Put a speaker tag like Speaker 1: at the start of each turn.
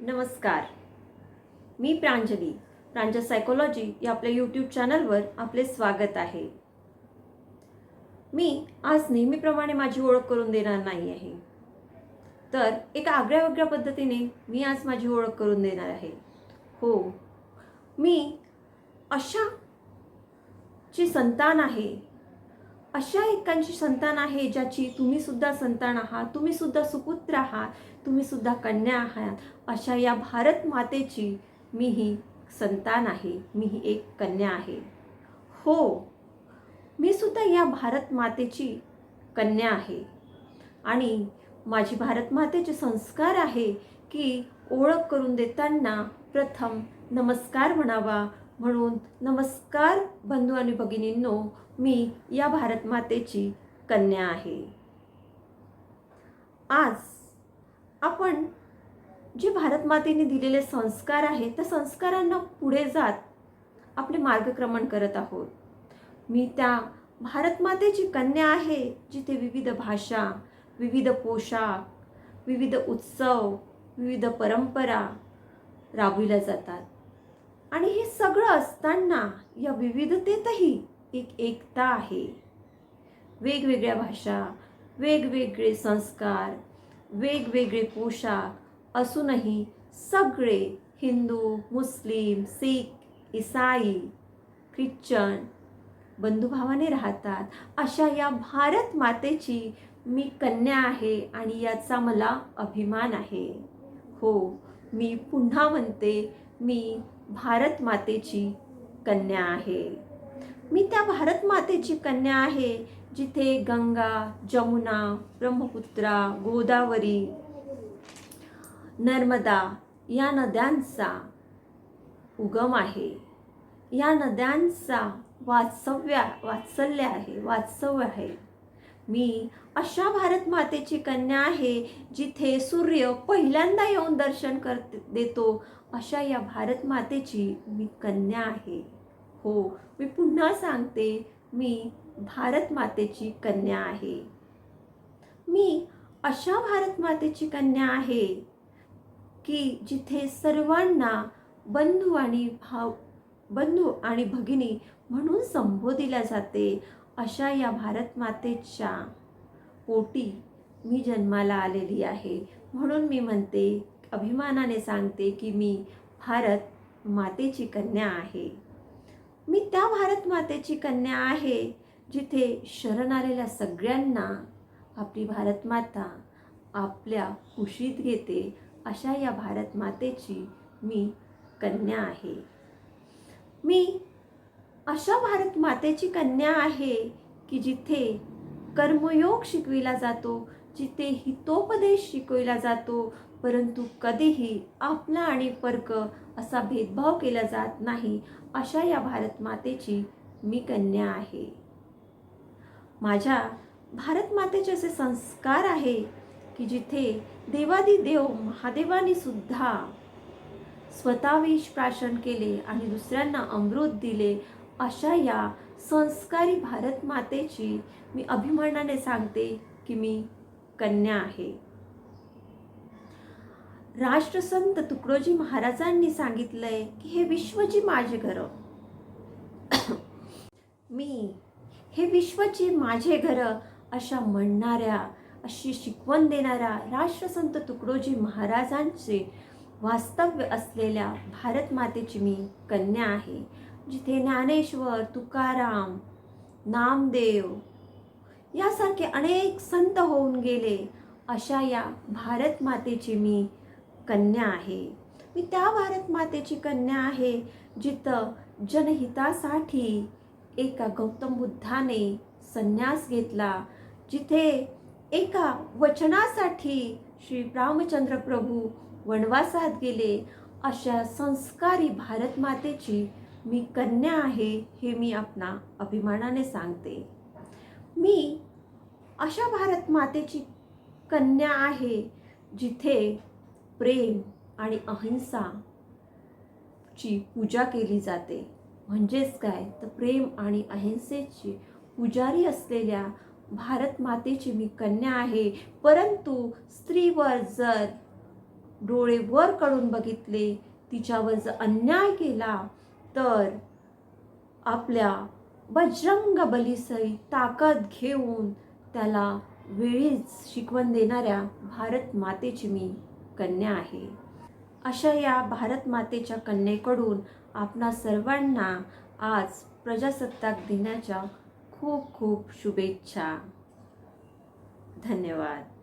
Speaker 1: नमस्कार. मी प्रांजली प्रांजल सायकोलॉजी या आपल्या यूट्यूब चॅनलवर आपले स्वागत आहे. मी आज नेहमीप्रमाणे माझी ओळख करून देणार नाही आहे. तर एका आगळ्या वेगळ्या पद्धतीने मी आज माझी ओळख करून देणार आहे. हो मी अशा ची संतान आहे अशा एकांची संतान आहे ज्याची तुम्ही सुद्धा संतान आहात तुम्ही सुद्धा सुपुत्र आहात तुम्ही सुद्धा कन्या आहात. अशा या भारत मातेची मी ही संतान आहे मी ही एक कन्या आहे. हो मी सुद्धा या भारत मातेची कन्या आहे. आणि माझी भारत मातेचे संस्कार आहे की ओळख करून देताना प्रथम नमस्कार म्हणावा म्हणून नमस्कार बंधू आणि भगिनींनो मी या भारत मातेची कन्या आहे. आज आपण जे भारत मातेने दिलेले संस्कार आहेत त्या संस्कारांना पुढे जात आपले मार्गक्रमण करत आहोत. मी त्या भारत मातेची कन्या आहे जिथे विविध भाषा विविध पोशाख विविध उत्सव विविध परंपरा राबविल्या जातात. आणि हे सगळं असताना या विविधतेतही एक एकता आहे. वेगवेगळ्या भाषा वेगवेगळे संस्कार वेगवेगळे पोशाख असूनही सगळे हिंदू मुस्लिम सिख इसाई ख्रिश्चन बंधुभावाने राहतात. अशा या भारत मातेची मी कन्या आहे आणि याचा मला अभिमान आहे. हो मी पुन्हा म्हणते मी भारत मातेची कन्या आहे. मी त्या भारत मातेची कन्या आहे जिथे गंगा जमुना ब्रह्मपुत्रा गोदावरी नर्मदा या नद्यांचा उगम आहे. या नद्यांचा वात्सव्य वात्सल्य आहे वात्सव्य आहे. मी अशा भारत मातेची कन्या आहे जिथे सूर्य पहिल्यांदा येऊन दर्शन कर देतो. अशा या भारत मातेची मी कन्या आहे. हो मी पुन्हा सांगते मी भारत मातेची कन्या आहे. मी अशा भारत मातेची कन्या आहे की जिथे सर्वांना बंधू आणि भाव बंधू आणि भगिनी म्हणून संबोधिल्या जाते. अशा या भारत मातेच्या पोटी मी जन्माला आलेली आहे. म्हणून मी म्हणते अभिमानाने सांगते की मी भारत मातेची कन्या आहे. मी त्या भारत मातेची कन्या आहे जिथे शरण आलेल्या सगळ्यांना आपली भारत माता आपल्या कुशीत घेते. अशा या भारत मातेची मी कन्या आहे. मी अशा भारत मातेची कन्या आहे की जिथे कर्मयोग शिकविला जातो जिथे हितोपदेश शिकविला जातो परंतु कधीही आपला आणि पर्क असा भेदभाव केला जात नाही अशा या भारत मातेची मी कन्या आहे. माझ्या भारत मातेचे असे संस्कार आहे की जिथे देवादी देव महादेवानी सुद्धा स्वतःविष प्राशन केले आणि दुसऱ्यांना अमृत दिले अशा या संस्कारी भारत मातेची मी अभिमानाने सांगते की मी कन्या आहे. राष्ट्रसंत तुकडोजी महाराजांनी सांगितलंय की हे विश्वची माझे घर. मी हे विश्वची माझे घर अशा म्हणणाऱ्या अशी शिकवण देणाऱ्या राष्ट्रसंत तुकडोजी महाराजांचे वास्तव्य असलेल्या भारत मातेची मी कन्या आहे. जिथे ज्ञानेश्वर तुकाराम नामदेव यासारखे अनेक संत होऊन गेले अशा या भारत मातेची मी कन्या आहे. मी त्या भारत मातेची कन्या आहे जिथं जनहितासाठी एका गौतम बुद्धाने संन्यास घेतला जिथे एका वचनासाठी श्री रामचंद्र प्रभू वनवासात गेले अशा संस्कारी भारत मातेची मी कन्या आहे हे मी आपणा अभिमानाने सांगते. मी अशा भारत मातेची कन्या आहे जिथे प्रेम आणि अहिंसाची पूजा केली जाते. म्हणजेच काय? तर प्रेम आणि अहिंसेची पुजारी असलेल्या भारत मातेची मी कन्या आहे. परंतु स्त्रीवर जर डोळे वर काढून बघितले तिच्यावर जर अन्याय केला तर आपल्या बजरंग बलीसही ताकद घेऊन त्याला वेळीच शिकवण देणाऱ्या भारत मातेची मी कन्या आहे. अशा या भारत मातेच्या कन्येकडून आपणा सर्वांना आज प्रजासत्ताक दिनाच्या खूप खूप शुभेच्छा. धन्यवाद.